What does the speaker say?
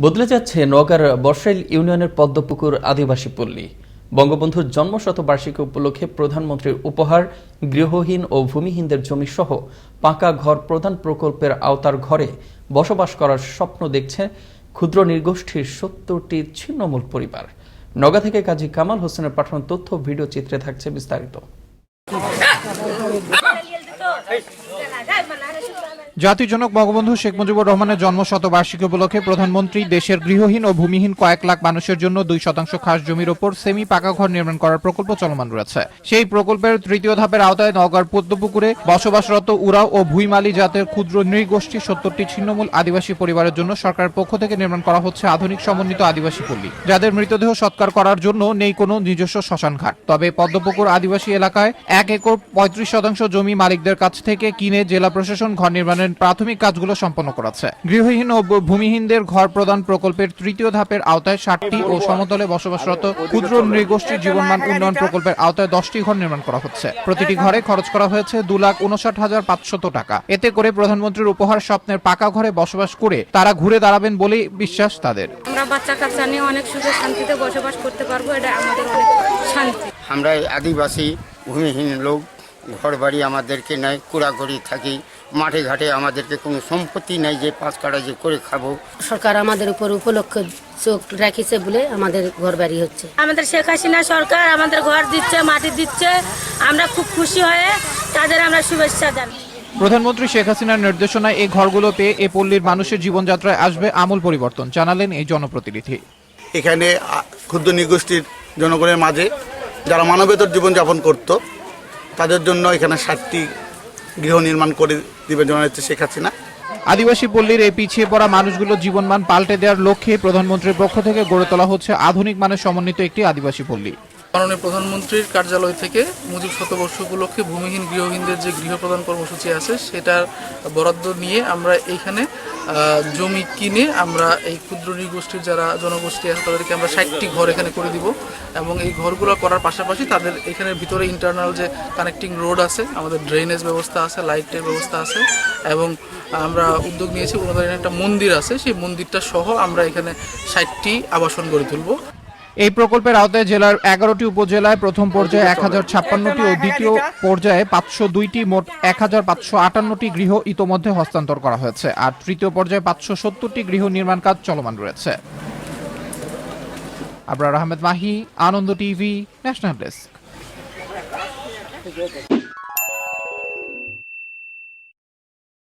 বদলে যাচ্ছে নওগাঁর বর্ষাইল ইউনিয়নের পদ্মপুকুর আদিবাসী পল্লী বঙ্গবন্ধুর জন্মশতবার্ষিকী উপলক্ষে প্রধানমন্ত্রীর উপহার গৃহহীন ও ভূমিহীনদের জমি সহ পাকা ঘর প্রধান প্রকল্পের আওতার ঘরে বসবাস করার স্বপ্ন দেখছে ক্ষুদ্র নির্গোষ্ঠীর সত্তরটি ছিন্নমূল পরিবার নগা থেকে কাজী কামাল হোসেনের পাঠানো তথ্য ভিডিও চিত্রে থাকছে বিস্তারিত জাতির জনক বঙ্গবন্ধু শেখ মুজিবুর রহমানের জন্ম শতবার্ষিকী উপলক্ষে প্রধানমন্ত্রী দেশের গৃহহীন ও ভূমিহীন কয়েক লাখ মানুষের জন্য দুই শতাংশ খাস জমির ওপর সেমি পাকা ঘর নির্মাণ করার প্রকল্প চলমান রয়েছে। সেই প্রকল্পের তৃতীয় ধাপের আওতায় নওগাঁর পদ্মপুকুরে বসবাসরত উরাও ও ভুইমালি জাতের ক্ষুদ্র নৃগোষ্ঠী সত্তরটি ছিন্নমূল আদিবাসী পরিবারের জন্য সরকারের পক্ষ থেকে নির্মাণ করা হচ্ছে আধুনিক সমন্বিত আদিবাসী পল্লী, যাদের মৃতদেহ সৎকার করার জন্য নেই কোনো নিজস্ব শ্মশান ঘাট তবে পদ্মপুকুর আদিবাসী এলাকায় এক একর পঁয়ত্রিশ শতাংশ জমি মালিকদের কাছ থেকে কিনে জেলা প্রশাসন ঘর নির্মাণের প্রাথমিক কাজগুলো সম্পন্ন করেছে। গৃহহীন ও ভূমিহীনদের ঘর প্রদান প্রকল্পের তৃতীয় ধাপের আওতায় ষাটটি ও সমতলে বসবাসরত ক্ষুদ্র নৃগোষ্ঠীর জীবনমান উন্নয়ন প্রকল্পের আওতায় দশটি ঘর নির্মাণ করা হচ্ছে। প্রতিটি ঘরে খরচ করা হয়েছে দু লাখ উনষাট হাজার পাঁচশত টাকা। এতে করে প্রধানমন্ত্রীর উপহার স্বপ্নের পাকা ঘরে বসবাস করে তারা ঘুরে দাঁড়াবেন বলেই বিশ্বাস তাদের। আমরা বাচ্চা কাচ্চা নিয়ে অনেক সুখে শান্তিতে বসবাস করতে পারব এটা আমাদের অনেক শান্তি। আমরা আদিবাসী ভূমিহীন লোক ঘর বাড়ি আমাদেরকে নেয় কুড়াঘড়ি থাকি মাঠে ঘাটে আমাদেরকে কোনো সম্পত্তি নেই যে পাঁচ কাটা যে করে খাব। সরকার আমাদের উপর উপলক্ষ চোখ রাখিছে বলে আমাদের ঘর বাড়ি হচ্ছে। আমাদের শেখ হাসিনা সরকার আমাদের ঘর দিচ্ছে মাটি দিচ্ছে। আমরা খুব খুশি হয়ে তাদের আমরা শুভেচ্ছা জানাই। প্রধানমন্ত্রী শেখ হাসিনার নির্দেশনায় এই ঘরগুলো পেয়ে এ পল্লীর মানুষের জীবনযাত্রায় আসবে আমূল পরিবর্তন জানালেন এই জনপ্রতিনিধি। এখানে ক্ষুদ্র নৃগোষ্ঠীর জনগণের মাঝে যারা মানবেতর জীবনযাপন করত তাদের জন্য এখানে ষাটটি গৃহ নির্মাণ করে দিবে জানাচ্ছে শেখ হাসিনা। আদিবাসী পল্লীর এই পিছিয়ে পড়া মানুষগুলো জীবনমান পাল্টে দেওয়ার লক্ষ্যে প্রধানমন্ত্রীর পক্ষ থেকে গড়ে তোলা হচ্ছে আধুনিক মানের সমন্বিত একটি আদিবাসী পল্লী। মাননীয় প্রধানমন্ত্রীর কার্যালয় থেকে মুজিব শতবর্ষ উপলক্ষে ভূমিহীন গৃহহীনদের যে গৃহ প্রদান কর্মসূচি আছে সেটার বরাদ্দ নিয়ে আমরা এইখানে জমি কিনে আমরা এই ক্ষুদ্র নৃগোষ্ঠীর যারা জনগোষ্ঠী আছে, তাদেরকে আমরা ষাটটি ঘর এখানে করে দিব। এবং এই ঘরগুলো করার পাশাপাশি তাদের এখানে ভিতরে ইন্টারনাল যে কানেক্টিং রোড আছে, আমাদের ড্রেনেজ ব্যবস্থা আছে লাইটের ব্যবস্থা আছে, এবং আমরা উদ্যোগ নিয়েছি ওনাদের একটা মন্দির আছে, সেই মন্দিরটা সহ আমরা এখানে ষাটটি আবাসন গড়ে তুলবো। এই প্রকল্পের আওতায় জেলার এগারোটি উপজেলায় প্রথম পর্যায়ে এক হাজার ছাপ্পান্নটি ও দ্বিতীয় পর্যায়ে পাঁচশো দুইটি মোট এক হাজার পাঁচশো আটান্নটি গৃহ ইতোমধ্যে হস্তান্তর করা হয়েছে। আর তৃতীয় পর্যায়ে পাঁচশো সত্তরটি গৃহ নির্মাণ কাজ চলমান রয়েছে। Abrar Ahmed Mahi, Ananda TV, national desk.